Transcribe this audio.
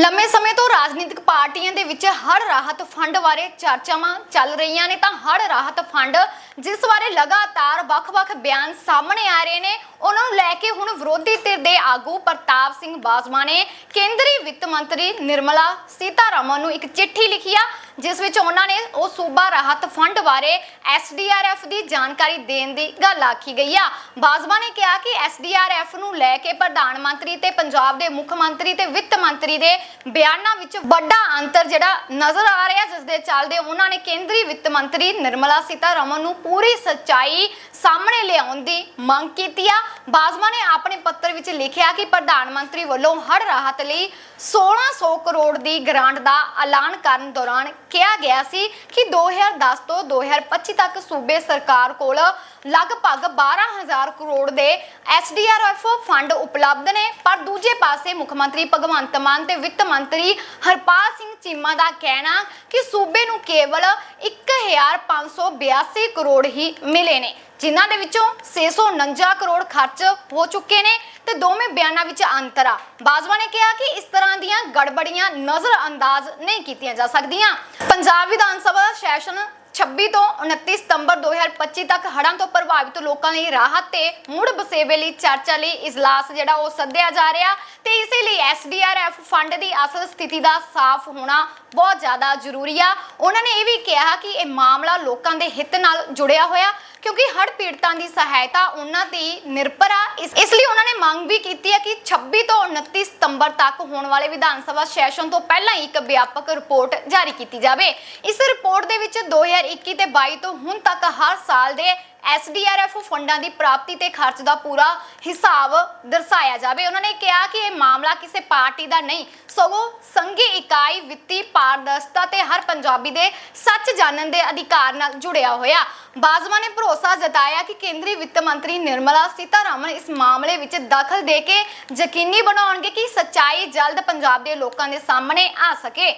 ਲੰਮੇ ਸਮੇਂ ਤੋਂ ਰਾਜਨੀਤਿਕ ਪਾਰਟੀਆਂ ਦੇ ਵਿੱਚ ਹੜ ਰਾਹਤ ਫੰਡ ਬਾਰੇ ਚਰਚਾਵਾਂ ਚੱਲ ਰਹੀਆਂ ਨੇ ਤਾਂ ਹਰ ਰਾਹਤ ਫੰਡ ਜਿਸ ਬਾਰੇ ਲਗਾਤਾਰ ਵੱਖ-ਵੱਖ ਬਿਆਨ ਸਾਹਮਣੇ ਆ ਰਹੇ ਨੇ, ਉਹਨਾਂ ਨੂੰ ਲੈ ਕੇ ਹੁਣ ਵਿਰੋਧੀ ਧਿਰ ਦੇ ਆਗੂ ਪ੍ਰਤਾਪ ਸਿੰਘ ਬਾਜਵਾ ਨੇ ਕੇਂਦਰੀ ਵਿੱਤ ਮੰਤਰੀ ਨਿਰਮਲਾ ਸੀਤਾਰਮਨ ਨੂੰ ਇੱਕ ਚਿੱਠੀ ਲਿਖੀ ਆ। ਜਿਸ ਵਿੱਚ ਉਹਨਾਂ ਨੇ ਉਹ ਸੂਬਾ ਰਾਹਤ ਫੰਡ ਬਾਰੇ ਐਸਡੀਆਰਐਫ ਦੀ ਜਾਣਕਾਰੀ ਦੇਣ ਦੀ ਗੱਲ ਆਖੀ ਗਈ ਆ। ਬਾਜਵਾ ਨੇ ਕਿਹਾ ਕਿ ਐਸਡੀਆਰਐਫ ਨੂੰ ਲੈ ਕੇ ਪ੍ਰਧਾਨ ਮੰਤਰੀ ਤੇ ਪੰਜਾਬ ਦੇ ਮੁੱਖ ਮੰਤਰੀ ਤੇ ਵਿੱਤ ਮੰਤਰੀ ਦੇ ਬਿਆਨਾਂ ਵਿੱਚ ਵੱਡਾ ਅੰਤਰ ਜਿਹੜਾ ਨਜ਼ਰ ਆ ਰਿਹਾ ਜਿਸ ਦੇ ਚੱਲਦੇ ਉਹਨਾਂ ਨੇ ਕੇਂਦਰੀ ਵਿੱਤ ਮੰਤਰੀ ਨਿਰਮਲਾ ਸੀਤਾਰਮਨ ਨੂੰ ਪੂਰੀ ਸੱਚਾਈ ਸਾਹਮਣੇ ਲਿਆਉਣ ਦੀ ਮੰਗ ਕੀਤੀ ਆ। ਬਾਜਵਾ ਨੇ ਆਪਣੇ ਪੱਤਰ ਵਿੱਚ ਲਿਖਿਆ ਕਿ ਪ੍ਰਧਾਨ ਮੰਤਰੀ ਵੱਲੋਂ ਹੜ ਰਾਹਤ ਲਈ 1600 ਕਰੋੜ ਦੀ ਗ੍ਰਾਂਟ ਦਾ ਐਲਾਨ ਕਰਨ ਦੌਰਾਨ ਕਿਹਾ ਗਿਆ ਸੀ ਕਿ 2010 ਤੋਂ 2025 ਤੱਕ ਸੂਬੇ ਸਰਕਾਰ ਕੋਲ ਲਗਭਗ 12000 ਕਰੋੜ ਦੇ ਐਸਡੀਆਰਐਫ ਫੰਡ ਉਪਲਬਧ ਨੇ। ਪਰ ਦੂਜੇ ਪਾਸੇ ਮੁੱਖ ਮੰਤਰੀ ਭਗਵੰਤ ਮਾਨ ਤੇ ਵਿੱਤ ਮੰਤਰੀ ਹਰਪਾਲ ਸਿੰਘ ਚੀਮਾ ਦਾ ਕਹਿਣਾ ਕਿ ਸੂਬੇ ਨੂੰ ਕੇਵਲ 1582 ਕਰੋੜ ਹੀ ਮਿਲੇ ਨੇ, ਜਿਨ੍ਹਾਂ ਦੇ ਵਿੱਚੋਂ 649 ਕਰੋੜ ਖਰਚ ਹੋ ਚੁੱਕੇ ਨੇ ਤੇ ਦੋਵੇਂ ਬਿਆਨਾਂ ਵਿੱਚ ਅੰਤਰ ਆ। ਬਾਜਵਾ ਨੇ ਕਿਹਾ ਕਿ ਇਸ ਤਰ੍ਹਾਂ ਦੀਆਂ ਗੜਬੜੀਆਂ ਨਜ਼ਰ ਅੰਦਾਜ਼ ਨਹੀਂ ਕੀਤੀਆਂ ਜਾ ਸਕਦੀਆਂ। ਪੰਜਾਬ ਵਿਧਾਨ ਸਭਾ ਦਾ ਸੈਸ਼ਨ 26 ਤੋਂ 29 ਸਤੰਬਰ 2025 ਤੱਕ ਹੜ੍ਹਾਂ ਤੋਂ ਪ੍ਰਭਾਵਿਤ ਲੋਕਾਂ ਲਈ ਰਾਹਤ ਤੇ ਮੁੜ ਬਸੇਵੇ ਲਈ ਚਰਚਾ ਲਈ ਇਜਲਾਸ ਜਿਹੜਾ ਉਹ ਸੱਦਿਆ ਜਾ ਰਿਹਾ ਤੇ ਇਸੇ ਲਈ ਐਸਡੀਆਰਐਫ ਫੰਡ ਦੀ ਅਸਲ ਸਥਿਤੀ ਦਾ ਸਾਫ਼ ਹੋਣਾ ਬਹੁਤ ਜ਼ਿਆਦਾ ਜ਼ਰੂਰੀ ਆ। ਉਹਨਾਂ ਨੇ ਇਹ ਵੀ ਕਿਹਾ ਕਿ ਇਹ ਮਾਮਲਾ ਲੋਕਾਂ ਦੇ ਹਿੱਤ ਨਾਲ ਜੁੜਿਆ ਹੋਇਆ, ਕਿਉਂਕਿ ਹੜ੍ਹ ਪੀੜਤਾਂ ਦੀ ਸਹਾਇਤਾ ਉਹਨਾਂ ਤੇ ਹੀ ਨਿਰਭਰ ਆ। ਇਸ ਲਈ ਉਹਨਾਂ ਨੇ ਮੰਗ ਵੀ ਕੀਤੀ ਹੈ ਕਿ 26 ਤੋਂ 29 ਸਤੰਬਰ ਤੱਕ ਹੋਣ ਵਾਲੇ ਵਿਧਾਨ ਸਭਾ ਸੈਸ਼ਨ ਤੋਂ ਪਹਿਲਾਂ ਹੀ ਇੱਕ ਵਿਆਪਕ ਰਿਪੋਰਟ ਜਾਰੀ ਕੀਤੀ ਜਾਵੇ। ਇਸ ਰਿਪੋਰਟ ਦੇ ਵਿੱਚ 2021 ਤੇ 22 ਤੋਂ ਹੁਣ ਤੱਕ ਹਰ ਸਾਲ ਦੇ ਐਸਡੀਆਰਐਫ ਫੰਡਾਂ ਦੀ ਪ੍ਰਾਪਤੀ ਤੇ ਖਰਚ ਦਾ ਪੂਰਾ ਹਿਸਾਬ ਦਰਸਾਇਆ ਜਾਵੇ। ਉਹਨਾਂ ਨੇ ਕਿਹਾ ਕਿ ਇਹ ਮਾਮਲਾ ਕਿਸੇ ਪਾਰਟੀ ਦਾ ਨਹੀਂ, ਸਗੋਂ ਸੰਘੀ ਇਕਾਈ ਵਿੱਤੀ ਪਾਰਦਰਸ਼ਤਾ ਤੇ ਹਰ ਪੰਜਾਬੀ ਦੇ ਸੱਚ ਜਾਣਨ ਦੇ ਅਧਿਕਾਰ ਨਾਲ ਜੁੜਿਆ ਹੋਇਆ। ਬਾਜਵਾ ਨੇ ਭਰੋਸਾ ਜਤਾਇਆ ਕਿ ਕੇਂਦਰੀ ਵਿੱਤ ਮੰਤਰੀ ਨਿਰਮਲਾ ਸੀਤਾਰਮਨ ਇਸ ਮਾਮਲੇ ਵਿੱਚ ਦਖਲ ਦੇ ਕੇ ਯਕੀਨੀ ਬਣਾਉਣਗੇ ਕਿ ਸੱਚਾਈ ਜਲਦ ਪੰਜਾਬ ਦੇ ਲੋਕਾਂ ਦੇ ਸਾਹਮਣੇ ਆ ਸਕੇ।